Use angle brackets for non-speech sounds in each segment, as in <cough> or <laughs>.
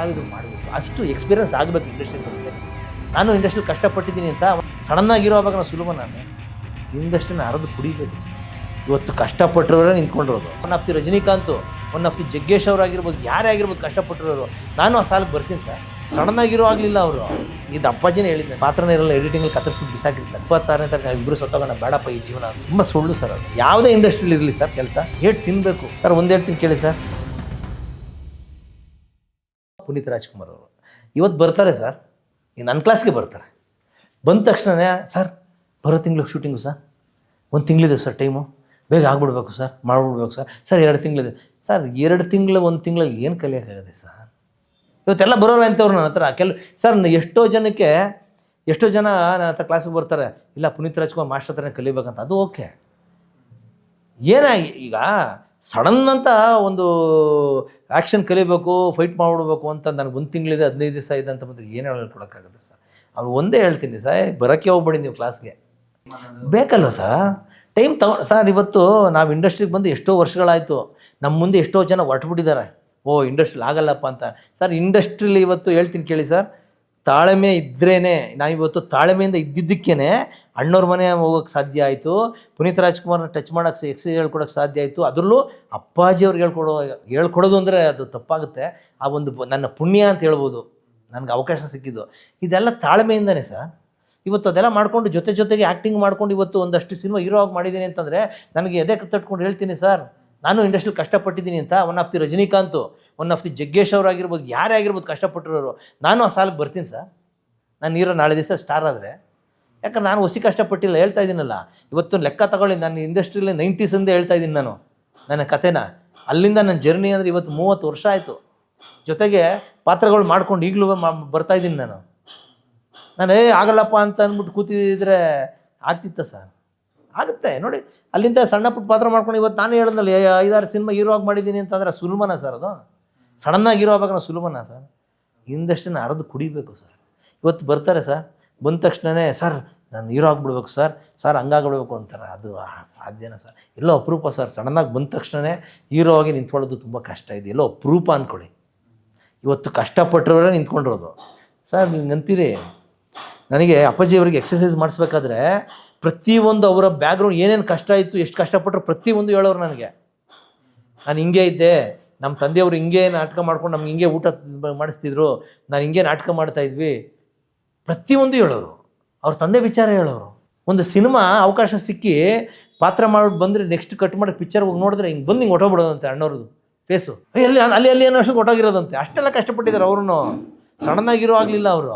ಕಲಾವಿದರು ಮಾಡಬೇಕು. ಅಷ್ಟು ಎಕ್ಸ್ಪೀರಿಯನ್ಸ್ ಆಗಬೇಕು ಇಂಡಸ್ಟ್ರಿ ಬಗ್ಗೆ. ನಾನು ಇಂಡಸ್ಟ್ರಿ ಕಷ್ಟಪಟ್ಟಿದ್ದೀನಿ ಅಂತ ಸಡನ್ನಾಗಿರೋವಾಗ ನಾವು ಸುಲಭನ ಸರ್? ಇಂಡಸ್ಟ್ರಿನ ಅರ್ದು ಕುಡಿಬೇಕು ಸರ್. ಇವತ್ತು ಕಷ್ಟಪಟ್ಟಿರೋರೇ ನಿಂತ್ಕೊಂಡಿರೋದು. One of the Rajinikanth one of the Jaggesh ಅವರಾಗಿರ್ಬೋದು ಯಾರೇ ಆಗಿರ್ಬೋದು ಕಷ್ಟಪಟ್ಟಿರೋರು, ನಾನು ಆ ಸಾಲಕ್ಕೆ ಬರ್ತೀನಿ ಸರ್. ಸಡನ್ನಾಗಿರೋ ಆಗಲಿಲ್ಲ ಅವರು. ಇದು ಅಪ್ಪಾಜಿನೇ ಹೇಳಿದ್ದೆ ಪಾತ್ರನೇ ಇರಲ್ಲ ಎಡಿಟಿಂಗಲ್ಲಿ ಕತ್ತರಿಸ್ಬಿಟ್ಟು ಬಿಸಾಕಿರ್ತಾರೆ. ಇಪ್ಪತ್ತಾರನೇ ತಾರೀಕು ಇಬ್ಬರು ಸತ್ತೋಗೋಣ, ಬೇಡಪ್ಪ ಈ ಜೀವನ. ತುಂಬ ಸುಳ್ಳು ಸರ್ ಅದು. ಯಾವುದೇ ಇಂಡಸ್ಟ್ರಿಲಿ ಇರಲಿ ಸರ್, ಕೆಲಸ. ಹೇಟ್ ತಿನ್ನಬೇಕು ಸರ್ ಒಂದೇಳ್ತೀನಿ ಕೇಳಿ ಸರ್. ಪುನೀತ್ ರಾಜ್ಕುಮಾರ್ ಅವರು. ಇವತ್ತು ಬರ್ತಾರೆ ಸರ್. ಈ ನನ್ನ ಕ್ಲಾಸ್ಗೆ ಬರ್ತಾರೆ. ಬಂದ ತಕ್ಷಣನೇ, ಸರ್, ಬರೋ ತಿಂಗಳು ಶೂಟಿಂಗು ಸರ್ ಒಂದು ತಿಂಗಳಿದೆ ಸರ್ ಟೈಮು ಬೇಗ ಆಗ್ಬಿಡ್ಬೇಕು ಸರ್, ಮಾಡ್ಬಿಡ್ಬೇಕು ಸರ್. ಸರ್, ಎರಡು ತಿಂಗಳಿದೆ. ಸರ್, ಎರಡು ತಿಂಗಳು, ಒಂದು ತಿಂಗಳಲ್ಲಿ ಏನು ಕಲಿಯೋಕ್ಕಾಗದೆ ಸರ್? ಇವತ್ತೆಲ್ಲ ಬರೋಲ್ಲ ಅಂತವ್ರು ನನ್ನ ಹತ್ರ? ಕೆಲವು ಸರ್ ಎಷ್ಟೋ ಜನಕ್ಕೆ, ಎಷ್ಟೋ ಜನ ನನ್ನ ಹತ್ರ ಕ್ಲಾಸಿಗೆ ಬರ್ತಾರೆ. ಇಲ್ಲ, ಪುನೀತ್ ರಾಜ್ಕುಮಾರ್ ಮಾಸ್ಟರ್ ಹತ್ರನೇ ಕಲಿಬೇಕಂತ. ಅದು ಓಕೆ. ಏನಾಗಿ ಈಗ ಸಡನ್ ಅಂತ ಒಂದು ಆ್ಯಕ್ಷನ್ ಕಲಿಬೇಕು, ಫೈಟ್ ಮಾಡಿಬಿಡ್ಬೇಕು ಅಂತ ನನಗೆ ಒಂದು ತಿಂಗಳಿದೆ, ಹದಿನೈದು ದಿವಸ ಇದೆ ಅಂತ ಬಂದರೆ ಏನು ಹೇಳ್ಕೊಡೋಕ್ಕಾಗುತ್ತೆ ಸರ್? ಅವ್ರು ಒಂದೇ ಹೇಳ್ತೀನಿ ಸರ್ ಬರೋಕ್ಕೆ ಹೋಗ್ಬೇಡಿ ನೀವು ಕ್ಲಾಸ್ಗೆ. ಬೇಕಲ್ವ ಸರ್? ಟೈಮ್ ತಗೊ, ಸರ್ ಇವತ್ತು ನಾವು ಇಂಡಸ್ಟ್ರಿಗೆ ಬಂದು ಎಷ್ಟೋ ವರ್ಷಗಳಾಯಿತು ನಮ್ಮ ಮುಂದೆ ಎಷ್ಟೋ ಜನ ಹೊರಟ್ಬಿಟ್ಟಿದ್ದಾರೆ ಓ, ಇಂಡಸ್ಟ್ರಿಲಿ ಆಗಲ್ಲಪ್ಪ ಅಂತ. ಸರ್, ಇಂಡಸ್ಟ್ರಿಲಿ ಇವತ್ತು ಹೇಳ್ತೀನಿ ಕೇಳಿ ಸರ್, ತಾಳ್ಮೆ ಇದ್ರೇ ನಾವಿವತ್ತು ತಾಳ್ಮೆಯಿಂದ ಇದ್ದಿದ್ದಕ್ಕೇ ಅಣ್ಣವ್ರ ಮನೆ ಹೋಗೋಕ್ಕೆ ಸಾಧ್ಯ ಆಯಿತು. ಪುನೀತ್ ರಾಜ್ಕುಮಾರ್ನ ಟಚ್ ಮಾಡೋಕ್ಕೆ ಎಕ್ಸೈಸ್ ಹೇಳ್ಕೊಡೋಕ್ಕೆ ಸಾಧ್ಯ ಆಯಿತು. ಅದರಲ್ಲೂ ಅಪ್ಪಾಜಿ ಅವ್ರಿಗೆ ಹೇಳ್ಕೊಡೋ, ಹೇಳ್ಕೊಡೋದು ಅಂದರೆ ಅದು ತಪ್ಪಾಗುತ್ತೆ. ಆ ಒಂದು ನನ್ನ ಪುಣ್ಯ ಅಂತ ಹೇಳ್ಬೋದು. ನನಗೆ ಅವಕಾಶ ಸಿಕ್ಕಿದ್ದು. ಇದೆಲ್ಲ ತಾಳ್ಮೆಯಿಂದನೇ ಸರ್. ಇವತ್ತು ಅದೆಲ್ಲ ಮಾಡ್ಕೊಂಡು ಜೊತೆ ಜೊತೆಗೆ ಆ್ಯಕ್ಟಿಂಗ್ ಮಾಡ್ಕೊಂಡು ಇವತ್ತು ಒಂದಷ್ಟು ಸಿನಿಮಾ ಹೀರೋ ಆಗಿ ಮಾಡಿದ್ದೀನಿ ಅಂತಂದರೆ ನನಗೆ ಎದೆ ತಟ್ಕೊಂಡು ಹೇಳ್ತೀನಿ ಸರ್. ನಾನು ಇಂಡಸ್ಟ್ರಿಲಿ ಕಷ್ಟಪಟ್ಟಿದ್ದೀನಿ ಅಂತ one of the Rajinikanth one of the Jaggesh ಅವರಾಗಿರ್ಬೋದು ಯಾರೇ ಆಗಿರ್ಬೋದು ಕಷ್ಟಪಟ್ಟಿರೋರು, ನಾನು ಆ ಸಾಲಕ್ಕೆ ಬರ್ತೀನಿ ಸರ್. ನಾನು ಹೀರೋ ನಾಳೆ ದಿವಸ ಸ್ಟಾರ್ ಆದರೆ. ಯಾಕಂದ್ರೆ ನಾನು ಹೊಸಿ ಕಷ್ಟಪಟ್ಟಿಲ್ಲ, ಹೇಳ್ತಾ ಇದ್ದೀನಲ್ಲ. ಇವತ್ತು ಲೆಕ್ಕ ತಗೊಳ್ಳಿ, ನಾನು ಇಂಡಸ್ಟ್ರಿಯಲ್ಲಿ ನೈಂಟೀಸಿಂದ ಹೇಳ್ತಾ ಇದ್ದೀನಿ ನಾನು. ನನ್ನ ಕಥೆನ. ಅಲ್ಲಿಂದ ನನ್ನ ಜರ್ನಿ ಅಂದರೆ ಇವತ್ತು ಮೂವತ್ತು ವರ್ಷ ಆಯಿತು. ಜೊತೆಗೆ ಪಾತ್ರಗಳು ಮಾಡ್ಕೊಂಡು ಈಗಲೂ ಬರ್ತಾ ಇದ್ದೀನಿ ನಾನು. ನಾನು, ಏ, ಆಗಲ್ಲಪ್ಪ ಅಂತ ಅಂದ್ಬಿಟ್ಟು ಕೂತಿದ್ರೆ ಆಗ್ತಿತ್ತ ಸರ್? ಆಗುತ್ತೆ. ನೋಡಿ, ಅಲ್ಲಿಂದ ಸಣ್ಣ ಪಾತ್ರ ಮಾಡ್ಕೊಂಡು ಇವತ್ತು ನಾನು ಹೇಳಿದ್ನಲ್ಲ ಐದಾರು ಸಿನಿಮಾ ಹೀರೋ ಆಗಿ ಮಾಡಿದ್ದೀನಿ ಅಂತಂದ್ರೆ ಸುಲಭನ ಸರ್ ಅದು? ಸಡನ್ನಾಗಿ ಹೀರೋ ಆಗ್ಬೇಕು ಸುಲಭನ ಸರ್? ಇಂಡಸ್ಟ್ರಿನ ಅರ್ದು ಕುಡಿಬೇಕು ಸರ್. ಇವತ್ತು ಬರ್ತಾರೆ ಸರ್. ಬಂದ ತಕ್ಷಣವೇ ಸರ್, ನಾನು ಹೀರೋ ಆಗಿಬಿಡ್ಬೇಕು ಸರ್ ಸರ್ ಹಂಗಾಗ್ಬಿಡ್ಬೇಕು ಅಂತಾರೆ. ಅದು ಸಾಧ್ಯನ ಸರ್? ಎಲ್ಲೋ ಅಪರೂಪ ಸರ್, ಸಡನ್ನಾಗಿ ಬಂದ ತಕ್ಷಣವೇ ಹೀರೋ ಆಗಿ ನಿಂತ್ಕೊಳ್ಳೋದು ತುಂಬ ಕಷ್ಟ ಇದೆ. ಎಲ್ಲೋ ಅಪರೂಪ ಅಂದ್ಕೊಳ್ಳಿ ಇವತ್ತು ಕಷ್ಟಪಟ್ಟಿರೋರೇ ನಿಂತ್ಕೊಂಡಿರೋದು. ಸರ್, ನೀವು ಅಂತೀರಿ ನನಗೆ ಅಪ್ಪಾಜಿ ಅವರಿಗೆ ಎಕ್ಸಸೈಸ್ ಮಾಡಿಸ್ಬೇಕಾದ್ರೆ ಪ್ರತಿಯೊಂದು ಅವರ ಬ್ಯಾಗ್ರೌಂಡ್ ಏನೇನು ಕಷ್ಟ ಇತ್ತು, ಎಷ್ಟು ಕಷ್ಟಪಟ್ಟರು ಪ್ರತಿಯೊಂದು ಹೇಳೋರು ನನಗೆ. ನಾನು ಹಿಂಗೆ ಇದ್ದೆ, ನಮ್ಮ ತಂದೆಯವರು ಹಿಂಗೆ ನಾಟಕ ಮಾಡ್ಕೊಂಡು ನಮ್ಗೆ ಹಿಂಗೆ ಊಟ ಮಾಡಿಸ್ತಿದ್ರು, ನಾನು ಹಿಂಗೆ ನಾಟಕ ಮಾಡ್ತಾ ಇದ್ವಿ ಪ್ರತಿಯೊಂದು ಹೇಳೋರು, ಅವ್ರ ತಂದೆ ವಿಚಾರ ಹೇಳೋರು. ಒಂದು ಸಿನಿಮಾ ಅವಕಾಶ ಸಿಕ್ಕಿ ಪಾತ್ರ ಮಾಡ್ಬಿಟ್ಟು ಬಂದರೆ ನೆಕ್ಸ್ಟ್ ಕಟ್ ಮಾಡಿ ಪಿಕ್ಚರ್ ಹೋಗಿ ನೋಡಿದ್ರೆ ಹಿಂಗೆ ಬಂದು ಹಿಂಗೆ ಹೊಟ್ಟೋಗ್ಬಿಡೋದಂತೆ ಅಣ್ಣವ್ರದ್ದು ಫೇಸು ಅಲ್ಲಿ ಅಲ್ಲಿ ಅಲ್ಲಿ ಏನೋ ಅಷ್ಟು ಹೊಟ್ಟೋಗಿರೋದಂತೆ ಅಷ್ಟೆಲ್ಲ ಕಷ್ಟಪಟ್ಟಿದ್ದಾರೆ ಅವ್ರೂ ಸಡನ್ನಾಗಿರೋ ಆಗಲಿಲ್ಲ ಅವರು.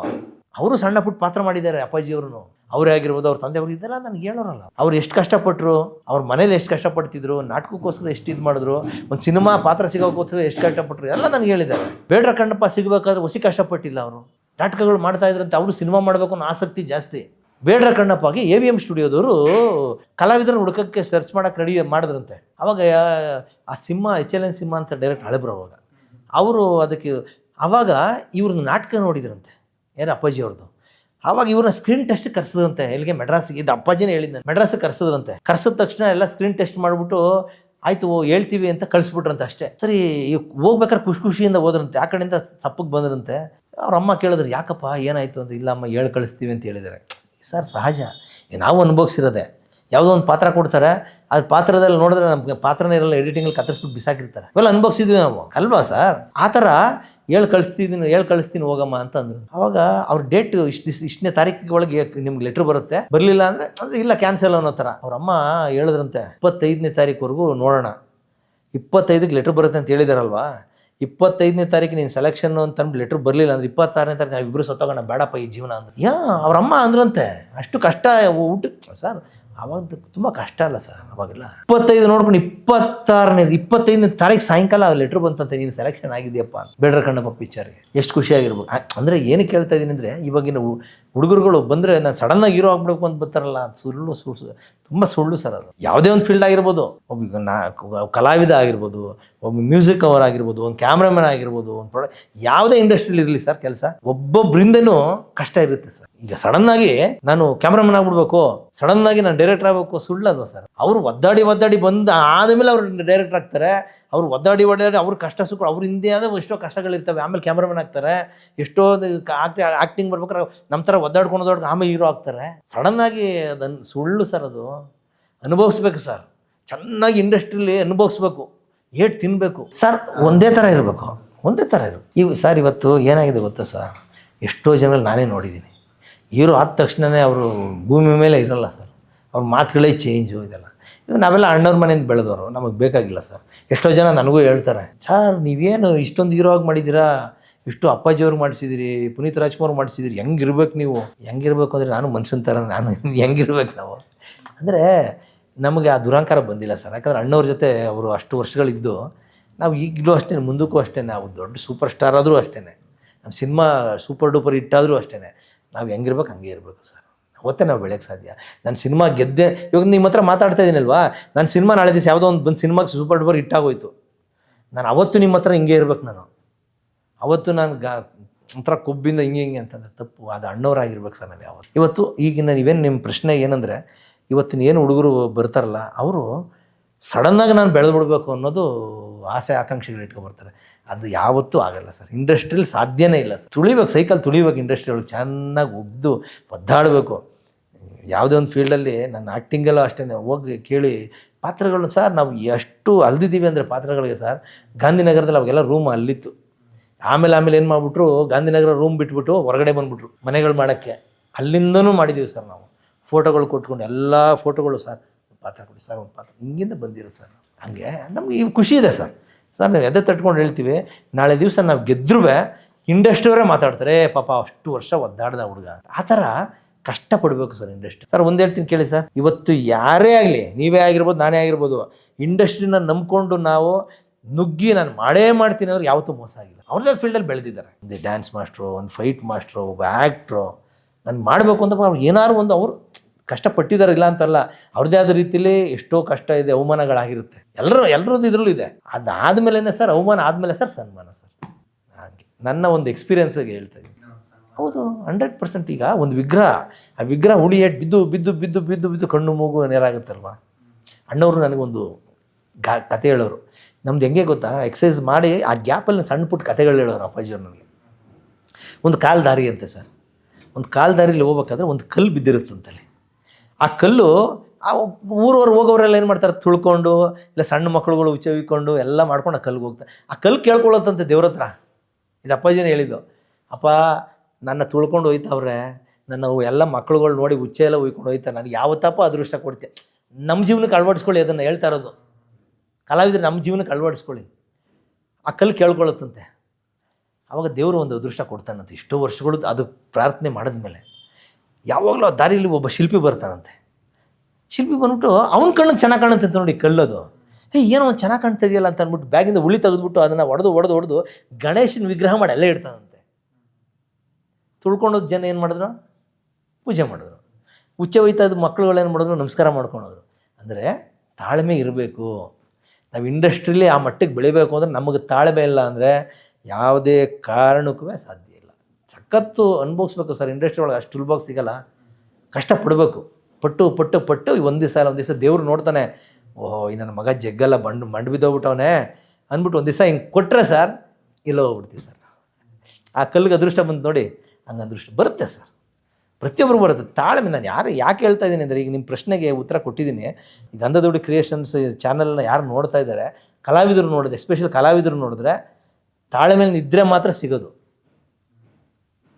ಅವರು ಸಣ್ಣ ಪುಟ್ಟ ಪಾತ್ರ ಮಾಡಿದ್ದಾರೆ ಅಪ್ಪಾಜಿಯವ್ರು ಅವರೇ ಆಗಿರ್ಬೋದು, ಅವ್ರ ತಂದೆ ಇದೆಲ್ಲ ನನಗೆ ಹೇಳೋರಲ್ಲ. ಅವ್ರು ಎಷ್ಟು ಕಷ್ಟಪಟ್ಟರು ಅವ್ರ ಮನೇಲಿ ಎಷ್ಟು ಕಷ್ಟಪಡ್ತಿದ್ರು, ನಾಟಕಕ್ಕೋಸ್ಕರ ಎಷ್ಟು ಇದು ಮಾಡಿದ್ರು, ಒಂದು ಸಿನಿಮಾ ಪಾತ್ರ ಸಿಗೋಕ್ಕೋಸ್ಕರ ಎಷ್ಟು ಕಷ್ಟಪಟ್ಟರು ಎಲ್ಲ ನನಗೆ ಹೇಳಿದ್ದಾರೆ. ಬೇಡ್ರ ಕಣ್ಣಪ್ಪ, ಸಿಗಬೇಕಾದ್ರೆ ಹೊಸಿ ಕಷ್ಟಪಟ್ಟಿಲ್ಲ ಅವರು. ನಾಟಕಗಳು ಮಾಡ್ತಾ ಇದ್ರಂತೆ ಅವರು ಸಿನಿಮಾ ಮಾಡಬೇಕು ಅನ್ನೋ ಆಸಕ್ತಿ ಜಾಸ್ತಿ. ಬೇಡ್ರ ಕಣ್ಣಪ್ಪಗೆ ಎ ವಿ ಎಂ ಸ್ಟುಡಿಯೋದವರು ಕಲಾವಿದರನ್ನ ಹುಡುಕಕ್ಕೆ ಸರ್ಚ್ ಮಾಡೋಕೆ ರೆಡಿ ಮಾಡಿದ್ರಂತೆ. ಅವಾಗ, ಆ Simha H L N Simha ಅಂತ ಡೈರೆಕ್ಟ್ ಹಳೆಬ್ರು ಅವಾಗ. ಅವರು ಅದಕ್ಕೆ ಆವಾಗ ಇವ್ರದ್ದು ನಾಟಕ ನೋಡಿದ್ರಂತೆ. ಏನು ಅಪ್ಪಾಜಿ ಅವ್ರದ್ದು ಆವಾಗ ಇವ್ರನ್ನ ಸ್ಕ್ರೀನ್ ಟೆಸ್ಟ್ ಕರೆಸಿದ್ರಂತೆ. ಎಲ್ಲಿಗೆ? ಮೆಡ್ರಾಸಿಗೆ ಇದು ಅಪ್ಪಾಜಿನೇ ಹೇಳಿದ್ದೆ ಮೆಡ್ರಾಸಿಗೆ ಕರೆಸಿದ್ರಂತೆ. ಕರೆಸಿದ ತಕ್ಷಣ ಎಲ್ಲ ಸ್ಕ್ರೀನ್ ಟೆಸ್ಟ್ ಮಾಡಿಬಿಟ್ಟು, ಆಯಿತು ಹೇಳ್ತೀವಿ ಅಂತ ಕಳಿಸ್ಬಿಟ್ರಂತೆ ಅಷ್ಟೇ. ಸರಿ ಹೋಗ್ಬೇಕಾದ್ರೆ ಖುಷಿ ಖುಷಿಯಿಂದ ಹೋದ್ರಂತೆ. ಆ ಕಡೆಯಿಂದ ಸಪ್ಪಗೆ ಬಂದ್ರಂತೆ. ಅವ್ರ ಅಮ್ಮ ಕೇಳಿದ್ರು, ಯಾಕಪ್ಪ, ಏನಾಯಿತು? ಅಂತ, ಇಲ್ಲ ಅಮ್ಮ, ಹೇಳಿ, ಕಳಿಸ್ತೀವಿ ಅಂತ ಹೇಳಿದ್ದಾರೆ. ಸರ್, ಸಹಜ. ನಾವು ಅನುಭವಿಸಿರೋದೆ. ಯಾವುದೋ ಒಂದು ಪಾತ್ರ ಕೊಡ್ತಾರೆ. ಅದು ಪಾತ್ರದಲ್ಲಿ ನೋಡಿದ್ರೆ ನಮ್ಗೆ ಪಾತ್ರನೇ ಇರಲ್ಲ ಎಡಿಟಿಂಗಲ್ಲಿ ಕತ್ತರಿಸ್ಬಿಟ್ಟು ಬಿಸಾಕಿರ್ತಾರೆ. ಇವೆಲ್ಲ ಅನುಭವಿಸಿದ್ವಿ ನಾವು. ಅಲ್ವಾ, ಸರ್? ಆ ಥರ, ಹೇಳಿ ಕಳಿಸ್ತಿದ್ದೀನಿ ಹೇಳಿ, ಕಳಿಸ್ತೀನಿ, ಹೋಗಮ್ಮ ಅಂತ ಅಂದರು ಅವಾಗ ಅವ್ರ ಡೇಟ್ ಇಷ್ಟು ದಿಸ್, ಇಷ್ಟನೇ ತಾರೀಕಿಗೆ ಒಳಗೆ ನಿಮ್ಗೆ ಲೆಟ್ರ್ ಬರುತ್ತೆ. ಬರಲಿಲ್ಲ ಅಂದರೆ ಅಂದರೆ ಇಲ್ಲ, ಕ್ಯಾನ್ಸಲ್ ಅನ್ನೋ ಥರ. ಅವ್ರಮ್ಮ ಹೇಳಿದ್ರಂತೆ, ಇಪ್ಪತ್ತೈದನೇ ತಾರೀಕುವರೆಗೂ ನೋಡೋಣ. ಇಪ್ಪತ್ತೈದಕ್ಕೆ ಲೆಟ್ರ್ ಬರುತ್ತೆ ಅಂತ ಹೇಳಿದಾರಲ್ವಾ? ಇಪ್ಪತ್ತೈದನೇ ತಾರೀಕು ನೀನು ಸೆಲೆಕ್ಷನ್ ಅಂತ ಅಂದ್ಬಿಟ್ಟು ಲೆಟ್ರ್ ಬರಲಿಲ್ಲ ಅಂದ್ರೆ ಇಪ್ಪತ್ತಾರನೇ ತಾರೀಕು ನಾವು ಇಬ್ಬರು ಸತ್ತೋಗೋಣ, ಬೇಡಪ್ಪ ಈ ಜೀವನ ಅಂದ್ರೆ ಯಾ, ಅವ್ರ ಅಮ್ಮ ಅಂದ್ರಂತೆ. ಅಷ್ಟು ಕಷ್ಟ ಊಟ ಸರ್, ಅವಾಗ ತುಂಬ ಕಷ್ಟ ಅಲ್ಲ ಸರ್, ಅವಾಗೆಲ್ಲ. ಇಪ್ಪತ್ತೈದು ನೋಡ್ಕೊಂಡು ಇಪ್ಪತ್ತಾರನೇ, ಇಪ್ಪತ್ತೈದನೇ ತಾರೀಕು ಸಾಯಂಕಾಲ ಲೆಟ್ರ್ ಬಂತಂತೆ, ನೀನು ಸೆಲೆಕ್ಷನ್ ಆಗಿದೆಯಪ್ಪ ಬೇಡ್ರ ಕಣ್ಣಪ್ಪ ಪಿಕ್ಚರ್ಗೆ ಎಷ್ಟು ಖುಷಿಯಾಗಿರ್ಬೇಕು. ಅಂದರೆ ಏನು ಕೇಳ್ತಾ ಇದ್ದೀನಿ ಅಂದರೆ, ಇವಾಗಿನ ಹುಡುಗರುಗಳು ಬಂದರೆ ನಾನು ಸಡನ್ನಾಗಿ ಹೀರೋ ಆಗ್ಬಿಡ್ಬೇಕು ಅಂತ ಬರ್ತಾರಲ್ಲ, ಅದು ಸುಳ್ಳು ಸುಳ್ಳು ತುಂಬ ಸುಳ್ಳು ಸರ್ ಅದು. ಯಾವುದೇ ಒಂದು ಫೀಲ್ಡ್ ಆಗಿರ್ಬೋದು ಒಬ್ಬ ನಾ ಕಲಾವಿದ ಆಗಿರ್ಬೋದು ಒಬ್ಬ ಮ್ಯೂಸಿಕ್ ಅವರ್ ಆಗಿರ್ಬೋದು, ಒಂದು ಕ್ಯಾಮ್ರಾಮನ್ ಆಗಿರ್ಬೋದು, ಒಂದು ಪ್ರಾಡಕ್ಟ್ ಯಾವುದೇ ಇಂಡಸ್ಟ್ರಿಲಿ ಇರಲಿ ಸರ್ ಕೆಲಸ ಒಬ್ಬೊಬ್ಬರಿಂದನೂ ಕಷ್ಟ ಇರುತ್ತೆ ಸರ್ ಈಗ ಸಡನ್ನಾಗಿ ನಾನು ಕ್ಯಾಮ್ರಾಮನ್ ಆಗ್ಬಿಡ್ಬೇಕು ಸಡನ್ನಾಗಿ ನಾನು ಡೈರೆಕ್ಟರ್ ಆಗಬೇಕು ಸುಳ್ಳು ಅಲ್ವಾ ಸರ್ ಅವರು ಒದ್ದಾಡಿ ಒದ್ದಾಡಿ ಬಂದು, ಆದಮೇಲೆ ಅವರು ಡೈರೆಕ್ಟರ್ ಆಗ್ತಾರೆ ಅವ್ರು ಒದ್ದಾಡಿ ಒದ್ದಾಡಿ ಅವ್ರ ಕಷ್ಟ ಸುಖ, ಅವ್ರ ಹಿಂದೆ ಆದ ಎಷ್ಟೋ ಕಷ್ಟಗಳಿರ್ತವೆ. ಆಮೇಲೆ ಕ್ಯಾಮ್ರಾಮನ್ ಆಗ್ತಾರೆ ಎಷ್ಟೋ ಆ್ಯಕ್ಟಿಂಗ್ ಬರ್ಬೇಕಾದ್ರೆ ನಮ್ಮ ಥರ ಒದ್ದಾಡ್ಕೊಂಡು ಆಮೇಲೆ ಹೀರೋ ಆಗ್ತಾರೆ. ಸಡನ್ನಾಗಿ ಅದನ್ನು ಸುಳ್ಳು ಸರ್ ಅದು. ಅನುಭವಿಸ್ಬೇಕು ಸರ್. ಚೆನ್ನಾಗಿ ಇಂಡಸ್ಟ್ರಿಲಿ ಅನುಭವಿಸ್ಬೇಕು. ಏಟ್ ತಿನ್ನಬೇಕು ಸರ್, ಒಂದೇ ಥರ ಇರಬೇಕು. ಒಂದೇ ಥರ ಇರು ಇವು ಸರ್, ಇವತ್ತು ಏನಾಗಿದೆ ಗೊತ್ತಾ ಸರ್? ಎಷ್ಟೋ ಜನ ನಾನೇ ನೋಡಿದ್ದೀನಿ. ಹೀರೋ ಆದ ತಕ್ಷಣವೇ ಅವರು ಭೂಮಿ ಮೇಲೆ ಇರಲ್ಲ ಸರ್. ಅವ್ರ ಮಾತುಗಳೇ ಚೇಂಜು ಇದೆಲ್ಲ. ಇದು ನಾವೆಲ್ಲ ಅಣ್ಣವ್ರ ಮನೆಯಿಂದ ಬೆಳೆದವರು, ನಮಗೆ ಬೇಕಾಗಿಲ್ಲ ಸರ್. ಎಷ್ಟೋ ಜನ ನನಗೂ ಹೇಳ್ತಾರೆ ಸರ್ ನೀವೇನು ಇಷ್ಟೊಂದು ಹೀರೋ ಆಗಿ ಮಾಡಿದ್ದೀರಾ? ಇಷ್ಟು ಅಪ್ಪಾಜಿಯವ್ರು ಮಾಡಿಸಿದಿರಿ, ಪುನೀತ್ ರಾಜ್ಕುಮಾರ್ ಮಾಡಿಸಿದಿರಿ ಹೆಂಗಿರ್ಬೇಕು ನೀವು? ಹೆಂಗಿರ್ಬೇಕು ಅಂದರೆ ನಾನು ಮನುಷ್ಯನ ಥರ ನಾನು <laughs> ಹೆಂಗಿರ್ಬೇಕು ನಾವು? ಅಂದರೆ ನಮಗೆ ಆ ದುರಂಕಾರ ಬಂದಿಲ್ಲ ಸರ್. ಯಾಕಂದ್ರೆ ಅಣ್ಣವ್ರ ಜೊತೆ ಅವರು ಅಷ್ಟು ವರ್ಷಗಳಿದ್ದು, ನಾವು ಈಗಲೂ ಅಷ್ಟೇ ಮುಂದಕ್ಕೂ ಅಷ್ಟೇ ನಾವು ದೊಡ್ಡ ಸೂಪರ್ ಸ್ಟಾರ್ ಆದರೂ ಅಷ್ಟೇ ನಮ್ಮ ಸಿನಿಮಾ ಸೂಪರ್ ಡೂಪರ್ ಹಿಟ್ಟಾದರೂ ಅಷ್ಟೇ ನಾವು ಹೆಂಗಿರ್ಬೇಕು ಹಂಗೆ ಇರಬೇಕು ಸರ್. ಅವತ್ತೇ ನಾವು ಬೆಳೆಯೋಕ್ಕೆ ಸಾಧ್ಯ. ನಾನು ಸಿನಿಮಾ ಗೆದ್ದೆ, ಇವಾಗ ನಿಮ್ಮ ಹತ್ರ ಮಾತಾಡ್ತಾ ಇದ್ದೀನಲ್ವಾ ನಾನು ಸಿನಿಮಾ ನಾಳೆ ದಿವಸ ಯಾವುದೋ ಒಂದು ಬಂದು ಸಿನಿಮಾಗೆ ಸೂಪರ್ ಡೂಪರ್ ಇಟ್ಟಾಗೋಯ್ತು ನಾನು ಅವತ್ತು ನಿಮ್ಮ ಹತ್ರ ಹಿಂಗೆ ಇರ್ಬೇಕು ನಾನು. ಅವತ್ತು ನಾನು ಗಾ, ಒಂಥರ ಕೊಬ್ಬಿಂದ ಹಿಂಗೆ ಹಿಂಗೆ ಅಂತಂದ್ರೆ ತಪ್ಪು, ಅದು ಅಣ್ಣವರಾಗಿರ್ಬೇಕು ಸರ್ ನಾನು ಯಾವತ್ತು. ಇವತ್ತು ಈಗಿನ ಇವೇನು ನಿಮ್ಮ ಪ್ರಶ್ನೆ ಏನಂದರೆ, ಇವತ್ತಿನ ಏನು ಹುಡುಗರು ಬರ್ತಾರಲ್ಲ, ಅವರು ಸಡನ್ನಾಗಿ ನಾನು ಬೆಳೆದು ಬಿಡಬೇಕು ಅನ್ನೋದು ಆಸೆ, ಆಕಾಂಕ್ಷೆಗಳು ಇಟ್ಕೊಬರ್ತಾರೆ. ಅದು ಯಾವತ್ತೂ ಆಗಲ್ಲ ಸರ್. ಇಂಡಸ್ಟ್ರಿಯಲ್ಲಿ ಸಾಧ್ಯನೇ ಇಲ್ಲ ಸರ್. ತುಳಿಬೇಕು, ಸೈಕಲ್ ತುಳಿಬೇಕು ಇಂಡಸ್ಟ್ರಿ ಒಳಗೆ ಚೆನ್ನಾಗಿ ಒದ್ದು ಒದ್ದಾಡಬೇಕು. ಯಾವುದೇ ಒಂದು ಫೀಲ್ಡಲ್ಲಿ ನನ್ನ ಆ್ಯಕ್ಟಿಂಗಲ್ಲೂ ಅಷ್ಟೇ ಹೋಗಿ ಕೇಳಿ ಪಾತ್ರಗಳನ್ನ ಸರ್ ನಾವು ಎಷ್ಟು ಅಲ್ದಿದ್ದೀವಿ ಅಂದರೆ ಪಾತ್ರಗಳಿಗೆ ಸರ್ ಗಾಂಧಿನಗರದಲ್ಲಿ ಅವಾಗೆಲ್ಲ ರೂಮ್ ಅಲ್ಲಿತ್ತು. ಆಮೇಲೆ ಆಮೇಲೆ ಏನು ಮಾಡಿಬಿಟ್ರು, ಗಾಂಧಿನಗರ ರೂಮ್ ಬಿಟ್ಬಿಟ್ಟು ಹೊರಗಡೆ ಬಂದುಬಿಟ್ರು ಮನೆಗಳು ಮಾಡೋಕ್ಕೆ. ಅಲ್ಲಿಂದನೂ ಮಾಡಿದ್ದೀವಿ ಸರ್ ನಾವು. ಫೋಟೋಗಳು ಕೊಟ್ಕೊಂಡು ಎಲ್ಲ ಫೋಟೋಗಳು ಸರ್ ಪಾತ್ರ ಕೊಡಿ ಸರ್ ಒಂದು ಪಾತ್ರ. ಹಿಂಗಿಂದ ಬಂದಿರೋ ಸರ್ ಹಾಗೆ ನಮ್ಗೆ ಇವು ಖುಷಿ ಇದೆ ಸರ್ ಸರ್ ನಾವು ಎದೆ ತಟ್ಕೊಂಡು ಹೇಳ್ತೀವಿ, ನಾಳೆ ದಿವಸ ನಾವು ಗೆದ್ರೂ ಇಂಡಸ್ಟ್ರಿಯವರೇ ಮಾತಾಡ್ತಾರೆ. ಪಾಪ, ಅಷ್ಟು ವರ್ಷ ಒದ್ದಾಡ್ದ ಹುಡುಗ ಆ ಥರ ಕಷ್ಟಪಡಬೇಕು ಸರ್ ಇಂಡಸ್ಟ್ರಿ. ಸರ್ ಒಂದು ಹೇಳ್ತೀನಿ ಕೇಳಿ ಸರ್, ಇವತ್ತು ಯಾರೇ ಆಗಲಿ, ನೀವೇ ಆಗಿರ್ಬೋದು, ನಾನೇ ಆಗಿರ್ಬೋದು, ಇಂಡಸ್ಟ್ರಿನ ನಂಬ್ಕೊಂಡು ನಾವು ನುಗ್ಗಿ ನಾನು ಮಾಡೇ ಮಾಡ್ತೀನಿ ಅವ್ರು ಯಾವತ್ತೂ ಮೋಸ ಆಗಿಲ್ಲ. ಅವ್ರದ್ದೇ ಫೀಲ್ಡಲ್ಲಿ ಬೆಳೆದಿದ್ದಾರೆ. ಒಂದು ಡ್ಯಾನ್ಸ್ ಮಾಸ್ಟ್ರು ಒಂದು ಫೈಟ್ ಮಾಸ್ಟ್ರು ಒಬ್ಬ ಆ್ಯಕ್ಟ್ರು ನಾನು ಮಾಡಬೇಕು ಅಂತ ಅವ್ರು ಏನಾದ್ರು ಒಂದು ಅವರು ಕಷ್ಟಪಟ್ಟಿದ್ದಾರೆ ಇಲ್ಲ ಅಂತಲ್ಲ ಅವ್ರದ್ದೇ ಆದ ರೀತಿಯಲ್ಲಿ ಎಷ್ಟೋ ಕಷ್ಟ ಇದೆ, ಅವಮಾನಗಳಾಗಿರುತ್ತೆ. ಎಲ್ಲರೂ ಎಲ್ಲರದ್ದು ಇದರಲ್ಲೂ ಇದೆ. ಅದಾದಮೇಲೆ ಸರ್, ಅವಮಾನ ಆದಮೇಲೆ ಸರ್ ಸನ್ಮಾನ ಸರ್. ಹಾಗೆ, ನನ್ನ ಒಂದು ಎಕ್ಸ್ಪೀರಿಯನ್ಸಿಗೆ ಹೇಳ್ತಾ ಇದ್ದೀನಿ. ಹೌದು ಹಂಡ್ರೆಡ್ ಪರ್ಸೆಂಟ್ ಈಗ ಒಂದು ವಿಗ್ರಹ, ಆ ವಿಗ್ರಹ ಹುಳಿ ಹೇಟ್ ಬಿದ್ದು ಬಿದ್ದು ಬಿದ್ದು ಬಿದ್ದು ಬಿದ್ದು ಕಣ್ಣು ಮೂಗು ನೇರಾಗುತ್ತಲ್ವ ಅಣ್ಣವರು ನನಗೊಂದು ಗಾ, ಕತೆ ಹೇಳೋರು. ನಮ್ದು ಹೆಂಗೆ ಗೊತ್ತಾ? ಎಕ್ಸಸೈಸ್ ಮಾಡಿ ಆ ಗ್ಯಾಪಲ್ಲಿ ಸಣ್ಣ ಪುಟ್ಟ ಕತೆಗಳು ಹೇಳೋರು ಅಪ್ಪಾಜಿಯವ್ರು ನನಗೆ. ಒಂದು ಕಾಲು ದಾರಿ ಅಂತೆ ಸರ್. ಒಂದು ಕಾಲು ದಾರಿಲಿ ಹೋಗ್ಬೇಕಾದ್ರೆ ಒಂದು ಕಲ್ಲು ಬಿದ್ದಿರುತ್ತಂತಲ್ಲಿ. ಆ ಕಲ್ಲು ಆ ಊರವ್ರು ಹೋಗೋರೆಲ್ಲ ಏನು ಮಾಡ್ತಾರೆ? ತುಳ್ಕೊಂಡು, ಇಲ್ಲ ಸಣ್ಣ ಮಕ್ಕಳುಗಳು ಉಚ್ಚವಿಕೊಂಡು ಎಲ್ಲ ಮಾಡ್ಕೊಂಡು ಆ ಕಲ್ಗೆ ಹೋಗ್ತಾರೆ ಆ ಕಲ್ಲು ಕೇಳ್ಕೊಳ್ಳೋದಂತೆ ದೇವ್ರ ಹತ್ರ. ಇದು ಅಪ್ಪಾಜಿನೇ ಹೇಳಿದ್ದು. ಅಪ್ಪ ನನ್ನ ತುಳ್ಕೊಂಡು ಹೋಯ್ತವ್ರೆ, ನನ್ನ ಎಲ್ಲ ಮಕ್ಳುಗಳು ನೋಡಿ ಉಚ್ಚೆ ಎಲ್ಲ ಉಯ್ಕೊಂಡು ಹೋಯ್ತಾರೆ, ನನಗೆ ಯಾವತ್ತಪ್ಪ ಅದೃಷ್ಟ ಕೊಡ್ತೆ ನಮ್ಮ ಜೀವನಕ್ಕೆ ಅಳವಡಿಸ್ಕೊಳ್ಳಿ ಅದನ್ನು ಹೇಳ್ತಾ ಇರೋದು. ಕಲಾವಿದರು ನಮ್ಮ ಜೀವನಕ್ಕೆ ಅಳವಡಿಸ್ಕೊಳ್ಳಿ. ಆ ಕಲ್ಲು ಕೇಳ್ಕೊಳ್ಳುತ್ತಂತೆ. ಆವಾಗ ದೇವರು ಒಂದು ಅದೃಷ್ಟ ಕೊಡ್ತಾನಂತೆ ಇಷ್ಟೋ ವರ್ಷಗಳು ಅದು ಪ್ರಾರ್ಥನೆ ಮಾಡಿದ್ಮೇಲೆ. ಯಾವಾಗಲೂ ಆ ದಾರಿಯಲ್ಲಿ ಒಬ್ಬ ಶಿಲ್ಪಿ ಬರ್ತಾನಂತೆ. ಶಿಲ್ಪಿ ಬಂದ್ಬಿಟ್ಟು ಅವ್ನ ಕಣ್ಣು ಚೆನ್ನಾಗಿ ಕಾಣುತ್ತೆ ನೋಡಿ ಕಳ್ಳೋದು. ಹೇ ಏನೋ ಚೆನ್ನಾಗಿ ಕಾಣ್ತಾ ಇದೆಯಲ್ಲ ಅಂತ ಅಂದ್ಬಿಟ್ಟು ಬ್ಯಾಗಿಂದ ಉಳಿ ತೆಗೆದ್ಬಿಟ್ಟು ಅದನ್ನು ಒಡೆದು ಒಡೆದು ಹೊಡೆದು ಗಣೇಶನ ವಿಗ್ರಹ ಮಾಡಿ ಅಲ್ಲೇ ಇಡ್ತಾನಂತೆ. ತುಳ್ಕೊಂಡೋದು ಜನ ಏನು ಮಾಡಿದ್ರು? ಪೂಜೆ ಮಾಡಿದ್ರು. ಉಚ್ಚೆ ಹೋಯ್ತಾ ಇದ್ದ ಮಕ್ಕಳುಗಳು ಏನು ಮಾಡಿದ್ರು? ನಮಸ್ಕಾರ ಮಾಡ್ಕೊಳೋದ್ರು ಅಂದರೆ ತಾಳ್ಮೆ ಇರಬೇಕು. ನಾವು ಇಂಡಸ್ಟ್ರಿಲಿ ಆ ಮಟ್ಟಿಗೆ ಬೆಳಿಬೇಕು ಅಂದರೆ ನಮಗೆ ತಾಳ್ಮೆ ಇಲ್ಲ ಅಂದರೆ ಯಾವುದೇ ಕಾರಣಕ್ಕೂ ಸಾಧ್ಯ ಇಲ್ಲ. ಸಖತ್ತು ಅನುಭವಿಸ್ಬೇಕು ಸರ್, ಇಂಡಸ್ಟ್ರಿ ಒಳಗೆ ಅಷ್ಟು ಬಾಕ್ಸ್ ಸಿಗಲ್ಲ. ಕಷ್ಟಪಡಬೇಕು ಪಟ್ಟು ಪಟ್ಟು ಪಟ್ಟು ಒಂದು ದಿವಸ ಅಲ್ಲ ಒಂದು ದಿವಸ ದೇವ್ರು ನೋಡ್ತಾನೆ, ಓಹೋ, ಈ ನನ್ನ ಮಗ ಜಗ್ಗಲ್ಲ, ಬಂಡು, ಮಂಡು ಬಿದ್ದೋಗ್ಬಿಟ್ಟವನೇ ಅಂದ್ಬಿಟ್ಟು ಒಂದು ದಿವಸ ಹಿಂಗೆ ಕೊಟ್ಟರೆ ಸರ್ ಇಲ್ಲ ಹೋಗ್ಬಿಡ್ತೀವಿ ಸರ್. ಆ ಕಲ್ಲಿಗೆ ಅದೃಷ್ಟ ಬಂತು ನೋಡಿ ಹಂಗೆ ದೃಷ್ಟಿ ಬರುತ್ತೆ ಸರ್. ಪ್ರತಿಯೊಬ್ಬರು ಬರುತ್ತೆ. ತಾಳ್ಮೆ ನಾನು ಯಾರು ಯಾಕೆ ಹೇಳ್ತಾ ಇದ್ದೀನಿ ಅಂದರೆ ಈಗ ನಿಮ್ಮ ಪ್ರಶ್ನೆಗೆ ಉತ್ತರ ಕೊಟ್ಟಿದ್ದೀನಿ. ಈ ಗಂಧದೋಡಿ ಕ್ರಿಯೇಷನ್ಸ್ ಚಾನಲ್ನ ಯಾರು ನೋಡ್ತಾ ಇದ್ದಾರೆ, ಕಲಾವಿದರು ನೋಡಿದ್ರೆ ಎಸ್ಪೆಷಲ್ ಕಲಾವಿದರು ನೋಡಿದ್ರೆ ತಾಳ್ಮೇಲೆ ನಿದ್ರೆ ಮಾತ್ರ ಸಿಗೋದು.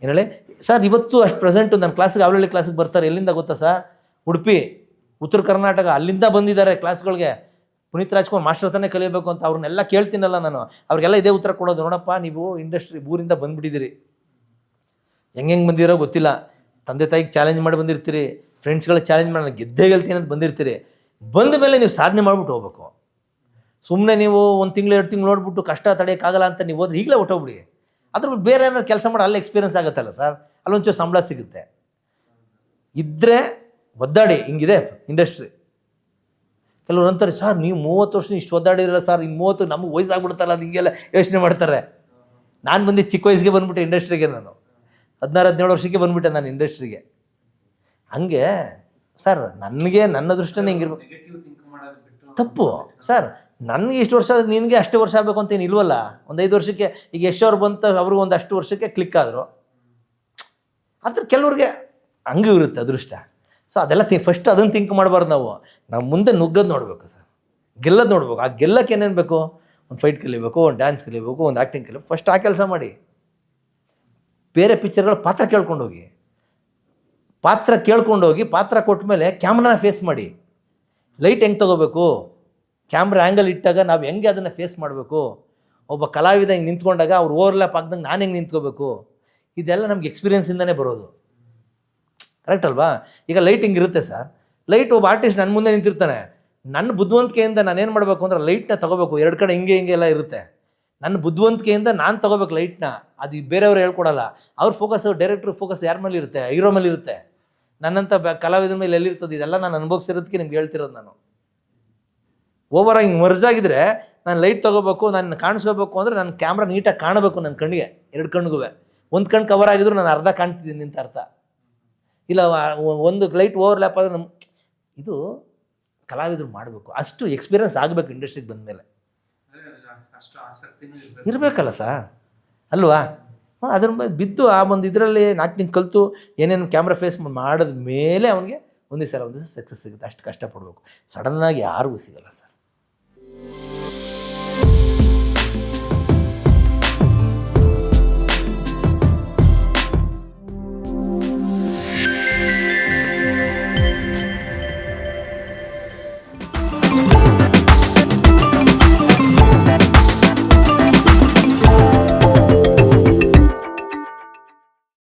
ಏನು ಹೇಳಿ? ಸರ್, ಇವತ್ತು ಅಷ್ಟು ಪ್ರೆಸೆಂಟು ನನ್ನ ಕ್ಲಾಸಿಗೆ ಅವಳಿ ಕ್ಲಾಸಿಗೆ ಬರ್ತಾರೆ. ಎಲ್ಲಿಂದ ಗೊತ್ತಾ ಸರ್? ಉಡುಪಿ, ಉತ್ತರ ಕರ್ನಾಟಕ, ಅಲ್ಲಿಂದ ಬಂದಿದ್ದಾರೆ ಕ್ಲಾಸ್ಗಳಿಗೆ ಪುನೀತ್ ರಾಜ್ಕುಮಾರ್ ಮಾಸ್ಟರ್ ತಾನೇ ಕಲಿಯಬೇಕು ಅಂತ ಅವ್ರನ್ನೆಲ್ಲ ಕೇಳ್ತೀನಲ್ಲ ನಾನು. ಅವ್ರಿಗೆಲ್ಲ ಇದೇ ಉತ್ತರ ಕೊಡೋದು. ನೋಡಪ್ಪ, ನೀವು ಇಂಡಸ್ಟ್ರಿ ಊರಿಂದ ಬಂದುಬಿಟ್ಟಿದ್ದೀರಿ. ಹೆಂಗೆ ಹೆಂಗೆ ಬಂದಿರೋ ಗೊತ್ತಿಲ್ಲ. ತಂದೆ ತಾಯಿಗೆ ಚಾಲೆಂಜ್ ಮಾಡಿ ಬಂದಿರ್ತೀರಿ ಫ್ರೆಂಡ್ಸ್ಗಳ ಚಾಲೆಂಜ್ ಮಾಡಿ ಗೆದ್ದೇ ಗೆಲ್ತೀನಿ ಅಂತ ಬಂದಿರ್ತೀರಿ. ಬಂದ ಮೇಲೆ ನೀವು ಸಾಧನೆ ಮಾಡಿಬಿಟ್ಟು ಹೋಗ್ಬೇಕು. ಸುಮ್ಮನೆ ನೀವು ಒಂದು ತಿಂಗಳು, ಎರಡು ತಿಂಗಳು ನೋಡ್ಬಿಟ್ಟು ಕಷ್ಟ ತಡೆಯೋಕ್ಕಾಗಲ್ಲ ಅಂತ ನೀವು ಹೋದ್ರೆ ಈಗಲೇ ಹೊಟ್ಟೋಗ್ಬಿಡಿ ಅದ್ರ ಬೇರೆ ಏನಾದ್ರು ಕೆಲಸ ಮಾಡಿ, ಅಲ್ಲಿ ಎಕ್ಸ್ಪೀರಿಯನ್ಸ್ ಆಗುತ್ತಲ್ಲ ಸರ್ ಅಲ್ಲೊಂಚೂರು ಸಂಬಳ ಸಿಗುತ್ತೆ. ಇದ್ದರೆ ಒದ್ದಾಡಿ, ಹಿಂಗಿದೆ ಇಂಡಸ್ಟ್ರಿ ಕೆಲವರು ಅಂತಾರೆ ಸರ್ ನೀವು ಮೂವತ್ತು ವರ್ಷ ಇಷ್ಟು ಒದ್ದಾಡಿರಲ್ಲ ಸರ್ ಇನ್ನು ಮೂವತ್ತು ನಮಗೆ ವಯಸ್ಸಾಗ್ಬಿಡ್ತಲ್ಲ, ಅದು ಹಿಂಗೆಲ್ಲ ಯೋಚನೆ ಮಾಡ್ತಾರೆ. ನಾನು ಬಂದು ಚಿಕ್ಕ ವಯಸ್ಸಿಗೆ ಬಂದ್ಬಿಟ್ಟು ಇಂಡಸ್ಟ್ರಿಗೆ ನಾನು. ಹದಿನಾರು ಹದಿನೇಳು ವರ್ಷಕ್ಕೆ ಬಂದ್ಬಿಟ್ಟೆ ನಾನು ಇಂಡಸ್ಟ್ರಿಗೆ. ಹಂಗೆ ಸರ್ ನನಗೆ ನನ್ನ ದೃಷ್ಟಿನೇ ಹಿಂಗಿರ್ಬೇಕು ತಪ್ಪು ಸರ್ ನನಗೆ ಇಷ್ಟು ವರ್ಷ ನಿನಗೆ ಅಷ್ಟು ವರ್ಷ ಆಗಬೇಕು ಅಂತ ಏನು ಇಲ್ವಲ್ಲ? ಒಂದು ಐದು ವರ್ಷಕ್ಕೆ ಈಗ ಎಷ್ಟು ಅವ್ರು ಬಂತ ಅವ್ರಿಗೆ ಒಂದು ಅಷ್ಟು ವರ್ಷಕ್ಕೆ ಕ್ಲಿಕ್ ಆದರು. ಅದ್ರ ಕೆಲವ್ರಿಗೆ ಹಂಗೂ ಇರುತ್ತೆ ಅದೃಷ್ಟ. ಸೊ ಅದೆಲ್ಲ ತಿ ಫಸ್ಟ್ ಅದನ್ನು ಥಿಂಕ್ ಮಾಡಬಾರ್ದು ನಾವು. ನಾವು ಮುಂದೆ ನುಗ್ಗೋದು ನೋಡಬೇಕು ಸರ್. ಗೆಲ್ಲೋದು ನೋಡ್ಬೇಕು. ಆ ಗೆಲ್ಲಕ್ಕೆ ಏನೇನು ಬೇಕು? ಒಂದು ಫೈಟ್ ಕಲಿಬೇಕು ಒಂದು ಡ್ಯಾನ್ಸ್ ಕಲಿಬೇಕು ಒಂದು ಆ್ಯಕ್ಟಿಂಗ್ ಕಲಿಬೇಕು. ಫಸ್ಟ್ ಆ ಕೆಲಸ ಮಾಡಿ. ಬೇರೆ ಪಿಕ್ಚರ್ಗಳ ಪಾತ್ರ ಕೇಳ್ಕೊಂಡೋಗಿ. ಪಾತ್ರ ಕೇಳ್ಕೊಂಡೋಗಿ, ಪಾತ್ರ ಕೊಟ್ಟ ಮೇಲೆ ಕ್ಯಾಮ್ರಾನ ಫೇಸ್ ಮಾಡಿ. ಲೈಟ್ ಹೆಂಗೆ ತೊಗೋಬೇಕು? ಕ್ಯಾಮ್ರಾ ಆ್ಯಂಗಲ್ ಇಟ್ಟಾಗ ನಾವು ಹೆಂಗೆ ಅದನ್ನು ಫೇಸ್ ಮಾಡಬೇಕು? ಒಬ್ಬ ಕಲಾವಿದ ಹಿಂಗೆ ನಿಂತ್ಕೊಂಡಾಗ ಅವ್ರು ಓವರ್ಲ್ಯಾಪ್ ಆಗ್ದಂಗೆ ನಾನು ಹೆಂಗೆ ನಿಂತ್ಕೋಬೇಕು? ಇದೆಲ್ಲ ನಮ್ಗೆ ಎಕ್ಸ್ಪೀರಿಯೆನ್ಸಿಂದನೇ ಬರೋದು. ಕರೆಕ್ಟ್ ಅಲ್ವಾ? ಈಗ ಲೈಟಿಂಗ್ ಇರುತ್ತೆ ಸರ್ ಲೈಟ್ ಒಬ್ಬ ಆರ್ಟಿಸ್ಟ್ ನನ್ನ ಮುಂದೆ ನಿಂತಿರ್ತಾನೆ. ನನ್ನ ಬುದ್ಧಿವಂತಿಕೆಯಿಂದ ನಾನು ಏನು ಮಾಡಬೇಕು ಅಂದ್ರೆ ಲೈಟ್ನ ತಗೋಬೇಕು. ಎರಡು ಕಡೆ ಹಿಂಗೆ ಹಿಂಗೆ ಎಲ್ಲ ಇರುತ್ತೆ. ನನ್ನ ಬುದ್ಧಿವಂತಿಕೆಯಿಂದ ನಾನು ತಗೋಬೇಕು ಲೈಟ್ನ ಅದು ಬೇರೆಯವ್ರು ಹೇಳ್ಕೊಡಲ್ಲ. ಅವ್ರ ಫೋಕಸ್ ಡೈರೆಕ್ಟ್ರ್ ಫೋಕಸ್ ಯಾರ ಮೇಲೆ ಇರುತ್ತೆ? ಹೀರೋ ಮೇಲೆ ಇರುತ್ತೆ. ನನ್ನಂಥ ಬ ಕಲಾವಿದ್ರ ಮೇಲೆ ಎಲ್ಲಿರ್ತದೆ? ಇದೆಲ್ಲ ನಾನು ಅನುಭವಿಸಿರೋದಕ್ಕೆ ನಿಮ್ಗೆ ಹೇಳ್ತಿರೋದು ನಾನು. ಓವರ್ ಹಿಂಗೆ ಮರ್ಜಾಗಿದ್ರೆ ನಾನು ಲೈಟ್ ತೊಗೋಬೇಕು, ನಾನು ಕಾಣಿಸ್ಕೋಬೇಕು ಅಂದರೆ ನನ್ನ ಕ್ಯಾಮ್ರಾ ನೀಟಾಗಿ ಕಾಣಬೇಕು ನನ್ನ ಕಣ್ಣಿಗೆ ಎರಡು ಕಣ್ಣಿಗೂ ಒಂದು ಕಣ್ಣು ಕವರ್ ಆಗಿದ್ರು ನಾನು ಅರ್ಧ ಕಾಣ್ತಿದ್ದೀನಿ ಅಂತ ಅರ್ಥ. ಇಲ್ಲ ಒಂದು ಲೈಟ್ ಓವರ್ ಲ್ಯಾಪ್ ಆದರೆ ನಮ್ಮ ಇದು ಕಲಾವಿದರು ಮಾಡಬೇಕು. ಅಷ್ಟು ಎಕ್ಸ್ಪೀರಿಯನ್ಸ್ ಆಗಬೇಕು ಇಂಡಸ್ಟ್ರಿಗೆ ಬಂದಮೇಲೆ. ಇರಬೇಕಲ್ಲ ಸರ್ ಅಲ್ವಾ? ಅದ್ರ ಬಿದ್ದು ಆ ಒಂದು ಇದರಲ್ಲಿ ನಾಲ್ಕು ಕಲಿತು ಏನೇನು ಕ್ಯಾಮ್ರಾ ಫೇಸ್ ಮಾಡಿದ ಮೇಲೆ ಅವನಿಗೆ ಒಂದೇ ಸಲ ಒಂದೇ ಸಲ ಸಕ್ಸಸ್ ಸಿಗುತ್ತೆ. ಅಷ್ಟು ಕಷ್ಟಪಡಬೇಕು. ಸಡನ್ನಾಗಿ ಯಾರಿಗೂ ಸಿಗಲ್ಲ ಸರ್.